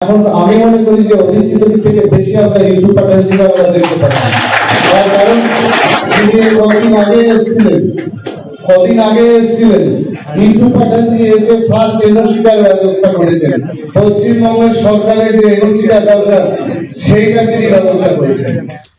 এখন আমি মনে করি যে অধিষ্ঠিত থেকে বেশি আমরা ইস্যু দিকে আমরা দেখতে তার কারণ, তিনি কদিন আগে এসেছিলেন? কদিন আগে এসেছিলেন? দিয়ে এসে ফার্স্ট এনওসিটার ব্যবস্থা করেছেন। পশ্চিমবঙ্গের সরকারের যে এনওসিটা দরকার, সেইটা তিনি ব্যবস্থা করেছেন।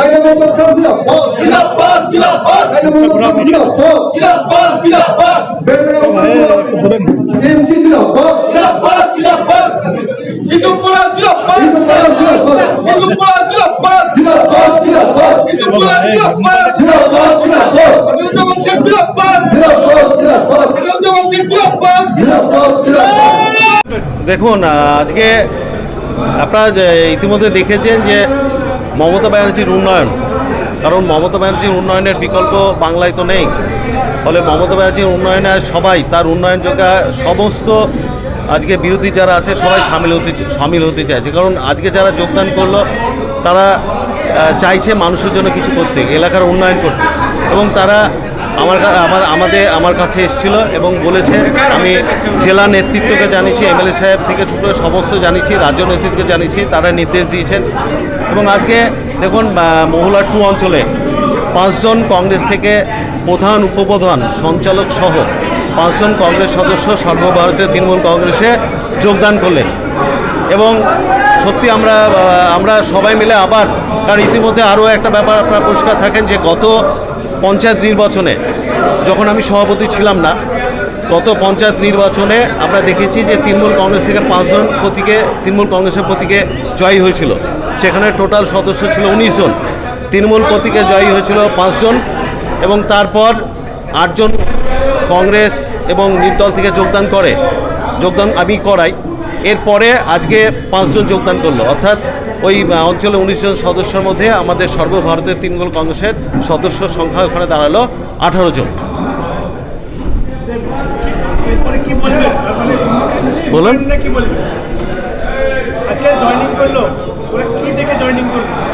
জিন্দাবাদ আইনা মোহাম্মদ খান জিন্দাবাদ আইনা মোহাম্মদ খান জিন্দাবাদ বেলডাঙ্গা এমসি জিন্দাবাদ ইসুপুরা জিরাফাত ইসুপুরা জিরাফাত জিন্দাবাদ জিন্দাবাদ ইসুপুরা জিরাফাত জিন্দাবাদ জিন্দাবাদ জামান শেখ জিরাফাত জিন্দাবাদ জিন্দাবাদ জামান শেখ জিরাফাত জিন্দাবাদ জিন্দাবাদ দেখুন আজকে আপনারা ইতিমধ্যে দেখেছেন যে মমতা ব্যানার্জির উন্নয়ন। কারণ মমতা ব্যানার্জির উন্নয়নের বিকল্প বাংলায় তো নেই। ফলে মমতা ব্যানার্জির উন্নয়নে সবাই তার উন্নয়ন যোগা সমস্ত আজকে বিরোধী যারা আছে, সবাই সামিল হতে সামিল হতে চাইছে। কারণ আজকে যারা যোগদান করল, তারা চাইছে মানুষের জন্য কিছু করতে, এলাকার উন্নয়ন করতে। এবং তারা আমার আমাদের আমার কাছে এসেছিল এবং বলেছে আমি জেলা নেতৃত্বকে জানিয়েছি এমএলএ সাহেব থেকে শুরু সমস্ত জানিয়েছি রাজ্য নেতৃত্বকে জানিয়েছি তারা নির্দেশ দিয়েছেন। এবং আজকে দেখুন আহ, মহুলা টু অঞ্চলে পাঁচজন কংগ্রেস থেকে প্রধান উপপ্রধান সঞ্চালক সহ পাঁচজন কংগ্রেস সদস্য সর্বভারতীয় তৃণমূল কংগ্রেসে যোগদান করলেন। এবং সত্যি আমরা আমরা সবাই মিলে আবার কারণ ইতিমধ্যে আরও একটা ব্যাপার আপনারা পরিষ্কার থাকেন যে গত পঞ্চায়েত নির্বাচনে যখন আমি সভাপতি ছিলাম না, গত পঞ্চায়েত নির্বাচনে আমরা দেখেছি যে তৃণমূল কংগ্রেস থেকে পাঁচজন প্রতীকে, তৃণমূল কংগ্রেসের প্রতীকে জয়ী হয়েছিল। সেখানে টোটাল সদস্য ছিল উনিশ জন। তৃণমূল প্রতীকে জয়ী হয়েছিল পাঁচজন এবং তারপর আটজন কংগ্রেস এবং নির্দল থেকে যোগদান করে, যোগদান আমি করাই। এরপরে আজকে পাঁচজন যোগদান করল। অর্থাৎ ওই অঞ্চলে উনিশ জন সদস্যের মধ্যে আমাদের সর্বভারতীয় তৃণমূল কংগ্রেসের সদস্য সংখ্যা ওখানে দাঁড়াল আঠারো জন। বলুন।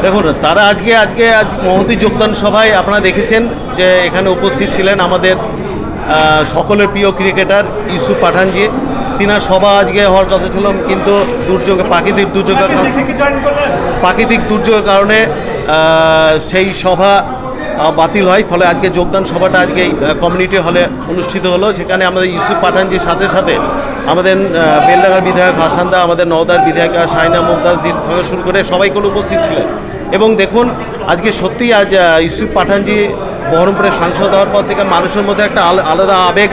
দেখুন তারা আজকে আজকে আজ মহতি যোগদান সভায় আপনারা দেখেছেন যে এখানে উপস্থিত ছিলেন আমাদের সকলের প্রিয় ক্রিকেটার ইউসুফ পাঠানজি। তিনার সভা আজকে হওয়ার কথা ছিল কিন্তু দুর্যোগে প্রাকৃতিক দুর্যোগের করলেন? প্রাকৃতিক দুর্যোগের কারণে সেই সভা বাতিল হয়। ফলে আজকে যোগদান সভাটা আজকে কমিউনিটি হলে অনুষ্ঠিত হলো। সেখানে আমাদের ইউসুফ পাঠানজির সাথে সাথে আমাদের বেলডাঙ্গার বিধায়ক হাসান্দা আমাদের নওদার বিধায়িকা সাইনা মুমতাজ জিৎ থেকে শুরু করে সবাই কোনো উপস্থিত ছিলেন। এবং দেখুন আজকে সত্যিই আজ ইউসুফ পাঠানজি বহরমপুরের সাংসদ হওয়ার পর থেকে মানুষের মধ্যে একটা আল- আলাদা আবেগ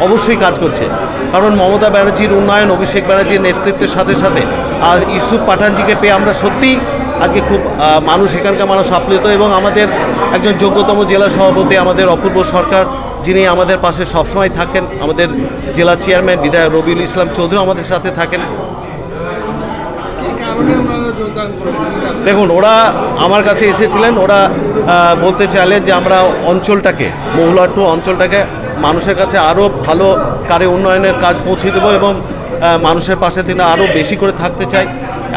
অবশ্যই কাজ করছে। কারণ মমতা ব্যানার্জির উন্নয়ন, অভিষেক ব্যানার্জির নেতৃত্বের সাথে সাথে আজ ইউসুফ পাঠানজিকে পেয়ে আমরা সত্যিই আজকে খুব মানুষ এখানকার মানুষ আপ্লুত এবং আমাদের একজন যোগ্যতম জেলা সভাপতি আমাদের অপূর্ব সরকার, যিনি আমাদের পাশে সবসময় থাকেন। আমাদের জেলা চেয়ারম্যান বিধায়ক রবিউল ইসলাম চৌধুরী আমাদের সাথে থাকেন। দেখুন, ওরা আমার কাছে এসেছিলেন, ওরা বলতে চাইলেন যে আমরা অঞ্চলটাকে মহুলা টু অঞ্চলটাকে মানুষের কাছে আরও ভালো কারে উন্নয়নের কাজ পৌঁছে দেবো এবং মানুষের পাশে তিনি আরও বেশি করে থাকতে চাই।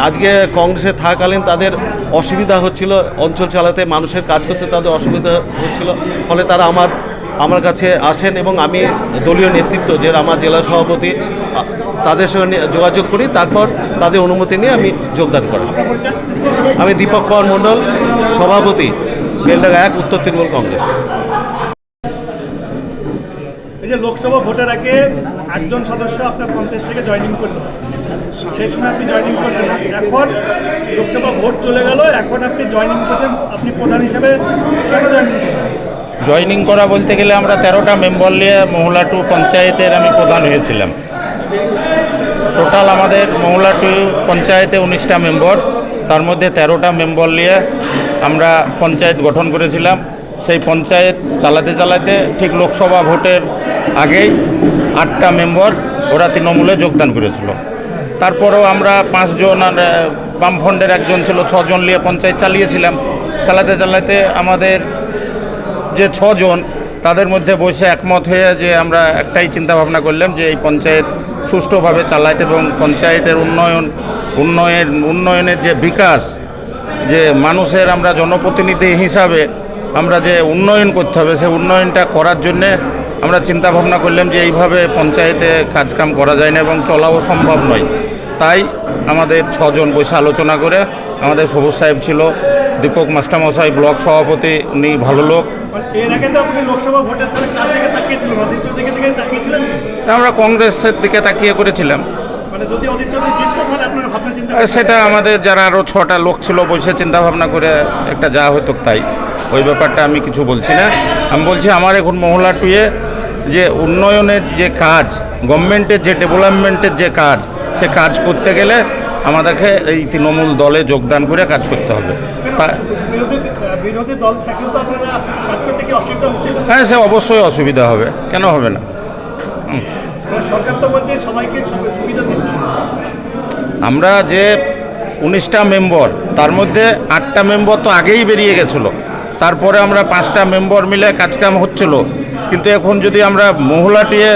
আজকে কংগ্রেসে থাকালীন তাদের অসুবিধা হচ্ছিল, অঞ্চল চালাতে, মানুষের কাজ করতে তাদের অসুবিধা হচ্ছিল, ফলে তারা আমার আমার কাছে আসেন এবং আমি দলীয় নেতৃত্ব, যে আমার জেলা সভাপতি তাদের সঙ্গে যোগাযোগ করি, তারপর তাদের অনুমতি নিয়ে আমি যোগদান করি আমি দীপক কুমার মণ্ডল সভাপতি বেলডাঙ্গা এক উত্তর তৃণমূল কংগ্রেস। এই যে লোকসভা ভোটের আগে একজন সদস্য আপনার পঞ্চায়েত থেকে জয়েনিং করল। সেই সময় আপনি জয়েনিং করছেন এখন লোকসভা ভোট চলে গেল এখন আপনি জয়েনিং করছেন আপনি প্রধান হিসেবে কেন জয়েনিং করা বলতে গেলে আমরা তেরোটা মেম্বার নিয়ে মহলা টু পঞ্চায়েতের আমি প্রধান হয়েছিলাম। টোটাল আমাদের মহলা টু পঞ্চায়েতে উনিশটা মেম্বার তার মধ্যে তেরোটা মেম্বার নিয়ে আমরা পঞ্চায়েত গঠন করেছিলাম। সেই পঞ্চায়েত চালাতে চালাতে ঠিক লোকসভা ভোটের আগেই আটটা মেম্বার ওরা তৃণমূলে যোগদান করেছিল। তারপরেও আমরা পাঁচজন আর বামফ্রন্টের একজন ছিল, ছজন নিয়ে পঞ্চায়েত চালিয়েছিলাম। চালাতে চালাতে আমাদের যে ছজন, তাদের মধ্যে বসে একমত হয়ে যে আমরা একটাই চিন্তা ভাবনা করলাম যে এই পঞ্চায়েত সুষ্ঠুভাবে চালাইতে এবং পঞ্চায়েতের উন্নয়ন উন্নয়ন উন্নয়নের যে বিকাশ যে মানুষের আমরা জনপ্রতিনিধি হিসাবে আমরা যে উন্নয়ন করতে হবে সেই উন্নয়নটা করার জন্যে আমরা চিন্তা ভাবনা করলাম যে এইভাবে পঞ্চায়েতে কাজকাম করা যায় না এবং চলাও সম্ভব নয়। তাই আমাদের ছজন বসে আলোচনা করে আমাদের সবুজ সাহেব ছিল দীপক মাস্টারমশাই ব্লক সভাপতি উনি ভালো লোক। আমরা কংগ্রেসের দিকে তাকিয়ে করেছিলাম। মানে সেটা আমাদের যারা আরও ছটা লোক ছিল বসে চিন্তা ভাবনা করে একটা যা হতো তাই। ওই ব্যাপারটা আমি কিছু বলছি না। আমি বলছি আমার এখন মহলা টুয়ে যে উন্নয়নের যে কাজ গভর্নমেন্টের যে ডেভেলপমেন্টের যে কাজ সে কাজ করতে গেলে আমাদেরকে এই তৃণমূল দলে যোগদান করে কাজ করতে হবে। হ্যাঁ সে অবশ্যই অসুবিধা হবে। কেন হবে না? মানে সরকার তো বলছে সবাইকে আমরা যে উনিশটা মেম্বর, তার মধ্যে আটটা মেম্বর তো আগেই বেরিয়ে গেছিল। তারপরে আমরা পাঁচটা মেম্বর মিলে কাজকাম হচ্ছিল। কিন্তু এখন যদি আমরা মহলাটিয়ে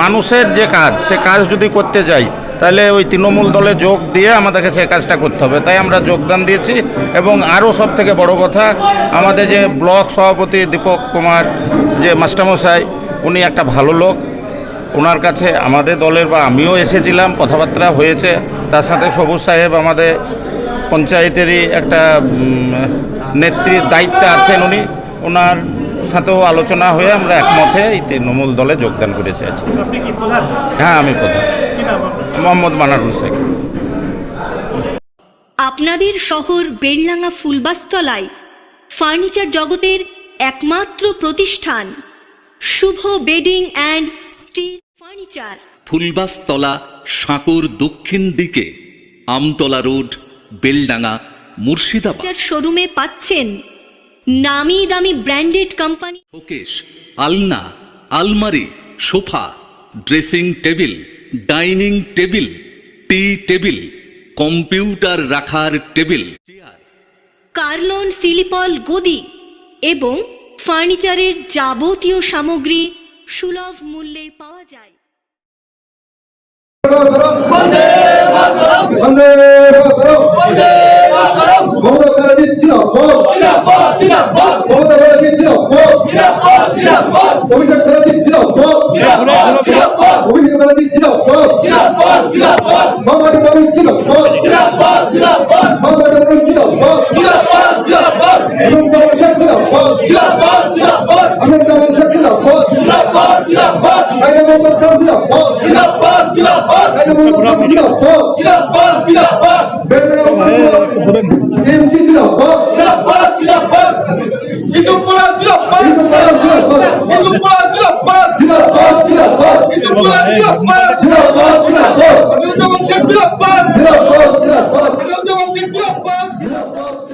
মানুষের যে কাজ, সে কাজ যদি করতে যাই, তাহলে ওই তৃণমূল দলে যোগ দিয়ে আমাদেরকে সে কাজটা করতে হবে। তাই আমরা যোগদান দিয়েছি এবং আরও সব থেকে বড় কথা, আমাদের যে ব্লক সভাপতি দীপক কুমার, যে মাস্টারমশাই, উনি একটা ভালো লোক। ওনার কাছে আমাদের দলের বা আমিও এসেছিলাম, কথাবার্তা হয়েছে। তার সাথে সবুজ সাহেব আমাদের পঞ্চায়েতেরই একটা নেত্রীর দায়িত্বে আছেন উনি। ওনার সাথেও আলোচনা হয়ে আমরা একমতে এই তৃণমূল দলে যোগদান করেছি আছি আপনি কি প্রধান? হ্যাঁ আমি প্রধান। কি নাম আপনার? মোহাম্মদ মানারুল শেখ। আপনাদের শহর বেড়লাঙা ফুলবাস্তলায় ফার্নিচার জগতের একমাত্র প্রতিষ্ঠান। Shubho bedding and steel furniture Fulbastala Sankur দক্ষিণ দিকে আমতলা রোড বেলডাঙ্গা মুর্শিদাবাদ। শোরুমে পাচ্ছেন নামি দামি ব্র্যান্ডেড কোম্পানি। শোকেশ আলনা আলমারি sofa dressing table dining table T table computer রাখার টেবিল চেয়ার। কার্লন সিলিপল গদি এবং ফার্নিচারের যাবতীয় সামগ্রী সুলভ মূল্যে পাওয়া যায়। 마더럼 반대 Berapa? Tidak bom. Tidak bom. Tidak bom. MC tidak bom. Tidak bom. Tidak bom. Itu pula tidak bom. Itu pula tidak bom. Itu pula tidak bom. Tidak bom. Tidak bom. Itu pula tidak bom. Tidak bom. Tidak bom. Itu pula tidak bom. Tidak bom. Tidak bom. Tidak bom. Itu pula tidak bom. Tidak bom. Tidak bom.